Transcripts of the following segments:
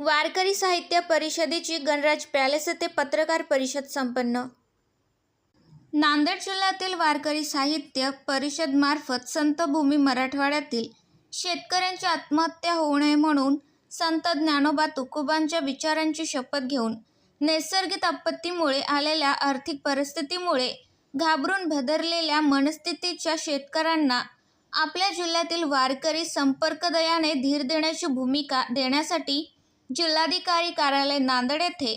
वारकरी साहित्य परिषदेची गणराज पॅलेस येथे पत्रकार परिषद संपन्न. नांदेड जिल्ह्यातील वारकरी साहित्य परिषदमार्फत संतभूमी मराठवाड्यातील शेतकऱ्यांची आत्महत्या होऊ नये म्हणून संत ज्ञानोबा तुकोबांच्या विचारांची शपथ घेऊन नैसर्गिक आपत्तीमुळे आलेल्या आर्थिक परिस्थितीमुळे घाबरून भदरलेल्या मनस्थितीच्या शेतकऱ्यांना आपल्या जिल्ह्यातील वारकरी संपर्कदयाने धीर देण्याची भूमिका देण्यासाठी जिल्हाधिकारी कार्यालय नांदेड येथे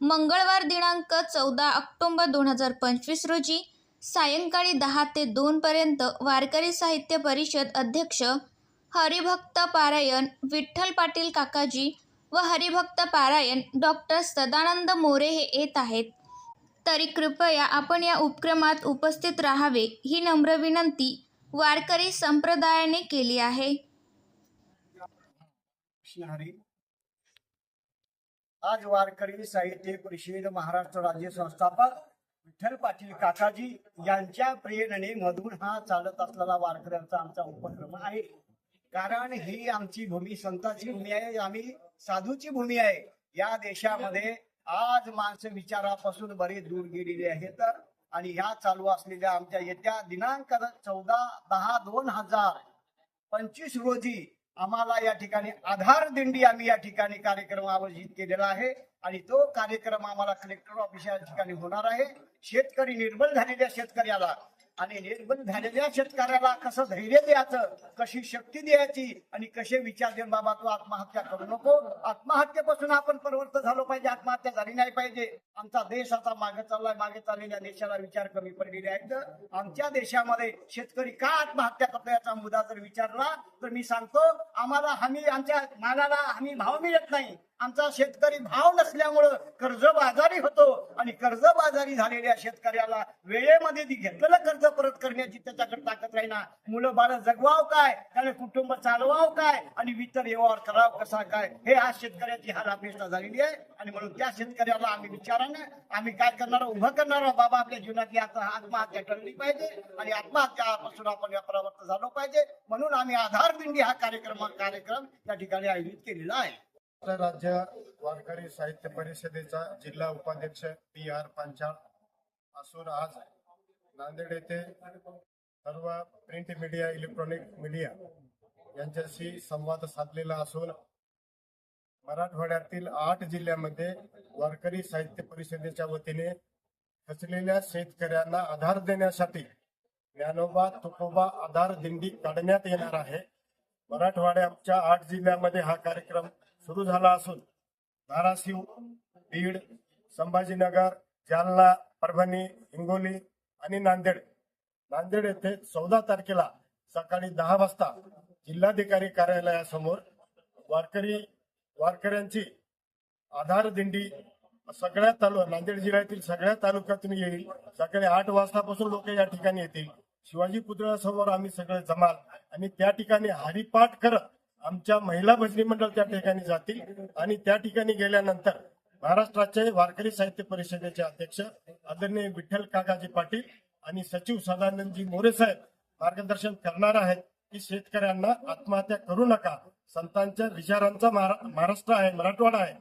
मंगळवार दिनांक चौदा ऑक्टोंबर दोन हजार पंचवीस रोजी सायंकाळी दहा ते दोनपर्यंत वारकरी साहित्य परिषद अध्यक्ष हरिभक्त पारायण विठ्ठल पाटील काकाजी व हरिभक्त पारायण डॉक्टर सदानंद मोरे हे येत आहेत. तरी कृपया आपण या उपक्रमात उपस्थित राहावे ही नम्र विनंती वारकरी संप्रदायाने केली आहे. आज वारकरी साहित्य परिषद महाराष्ट्र राज्य संस्थापक विठ्ठल पाटील काकाजी यांच्या प्रेरणे मधून हा चालत असलेला वारकऱ्यांचा आमचा उपक्रम आहे. कारण ही आमची भूमी संतांची भूमी आहे आम्ही साधूची भूमी आहे. या देशामध्ये आज माणसं विचारापासून बरेच दूर गेलेली आहेत. आणि ह्या चालू असलेल्या आमच्या येत्या दिनांक चौदा दहा दोन हजार पंचवीस रोजी आम्हाला या ठिकाणी आधार दिंडी आम्ही या ठिकाणी कार्यक्रम आयोजित केलेला आहे. आणि तो कार्यक्रम आम्हाला कलेक्टर ऑफिस या ठिकाणी होणार आहे. शेतकरी निर्बल झालेल्या शेतकऱ्याला आणि निर्बंध झालेल्या शेतकऱ्याला कसं धैर्य द्यायचं कशी शक्ती द्यायची आणि कसे विचार देऊन बाबा तू आत्महत्या करू नको. आत्महत्येपासून आपण परिवर्तन झालो पाहिजे आत्महत्या झाली नाही पाहिजे. आमचा देश आता मागे चाललाय मागे चाललेल्या देशाला विचार कमी पडलेले आहेत आमच्या देशामध्ये शेतकरी का आत्महत्या करतो याचा मुद्दा जर विचारला तर मी सांगतो आम्हाला हमी आमच्या मालाला हमी भाव मिळत नाही. आमचा शेतकरी भाव नसल्यामुळं कर्जबाजारी होतो आणि कर्जबाजारी झालेल्या शेतकऱ्याला वेळेमध्ये घेतलेलं कर्ज परत करण्याची त्याच्याकडे ताकद राहीना. मुलं बाळ जगवाव काय? त्याने कुटुंब चालवाव काय? आणि वितर व्यवहार कराव कसा काय? हे आज शेतकऱ्याची हाल अपेक्षा झालेली आहे. आणि म्हणून त्या शेतकऱ्याला आम्ही विचारानं आम्ही काय करणार? उभं करणार बाबा आपल्या जीवनाची आता आत्महत्या टळली पाहिजे आणि आत्महत्यापासून आपण या परावर्त झालो पाहिजे. म्हणून आम्ही आधार दिंडी हा कार्यक्रम कार्यक्रम या ठिकाणी आयोजित केलेला आहे. राज्य वारकरी साहित्य परिषदेचा जिल्हा उपाध्यक्ष पी आर पांचाळ असून आज नांदेड येथे सर्व प्रिंट मीडिया इलेक्ट्रॉनिक मीडिया यांच्याशी संवाद साधलेला असून मराठवाड्यातील आठ जिल्ह्यामध्ये वारकरी साहित्य परिषदेच्या वतीने खचलेल्या शेतकऱ्यांना आधार देण्यासाठी ज्ञानोबा तुकोबा आधार दिंडी काढण्यात येणार आहे. मराठवाड्याच्या आठ जिल्ह्यामध्ये हा कार्यक्रम सुरू झाला असून धाराशिव बीड संभाजीनगर जालना परभणी हिंगोली आणि नांदेड. नांदेड येथे चौदा तारखेला सकाळी दहा वाजता जिल्हाधिकारी कार्यालयासमोर वारकरी वारकऱ्यांची आधार दिंडी सगळ्या तालु नांदेड जिल्ह्यातील सगळ्या तालुक्यातून येईल. सकाळी आठ वाजतापासून लोक या ठिकाणी येतील. शिवाजी पुतळ्यासमोर आम्ही सगळे जमाल आणि त्या ठिकाणी हरिपाठ करत आमच्या महिला भजनी मंडळ त्या ठिकाणी जातील आणि त्या ठिकाणी गेल्यानंतर महाराष्ट्राचे वारकरी साहित्य परिषदेचे अध्यक्ष आदरणीय विठ्ठल काकाजी पाटील आणि सचिव सदानंदजी मोरे साहेब मार्गदर्शन करणार आहेत की शेतकऱ्यांना आत्महत्या करू नका. संतांच्या विचारांचा महारा- महाराष्ट्र आहे मराठवाडा आहे.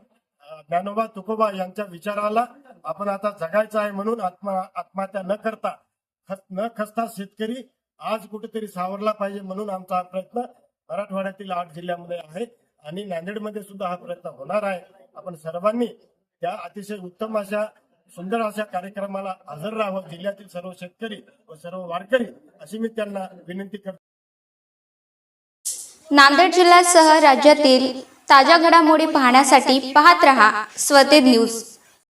ज्ञानोबा तुकोबा यांच्या विचाराला आपण आता जगायचं आहे म्हणून आत्मा आत्महत्या न करता खस- न खसता शेतकरी आज कुठेतरी सावरला पाहिजे म्हणून आमचा हा प्रयत्न मराठवाड्यातील आठ जिल्ह्यामध्ये आहे आणि नांदेडमध्ये सुद्धा हा प्रयत्न होणार आहे. आपण सर्वांनी त्या अतिशय उत्तम अशा सुंदर अशा कार्यक्रमाला हजर राहावं. जिल्ह्यातील सर्व शेतकरी व सर्व वारकरी अशी मी त्यांना विनंती करतो. नांदेड जिल्ह्यासह राज्यातील ताज्या घडामोडी पाहण्यासाठी पाहत रहा. स्वतेज न्यूज.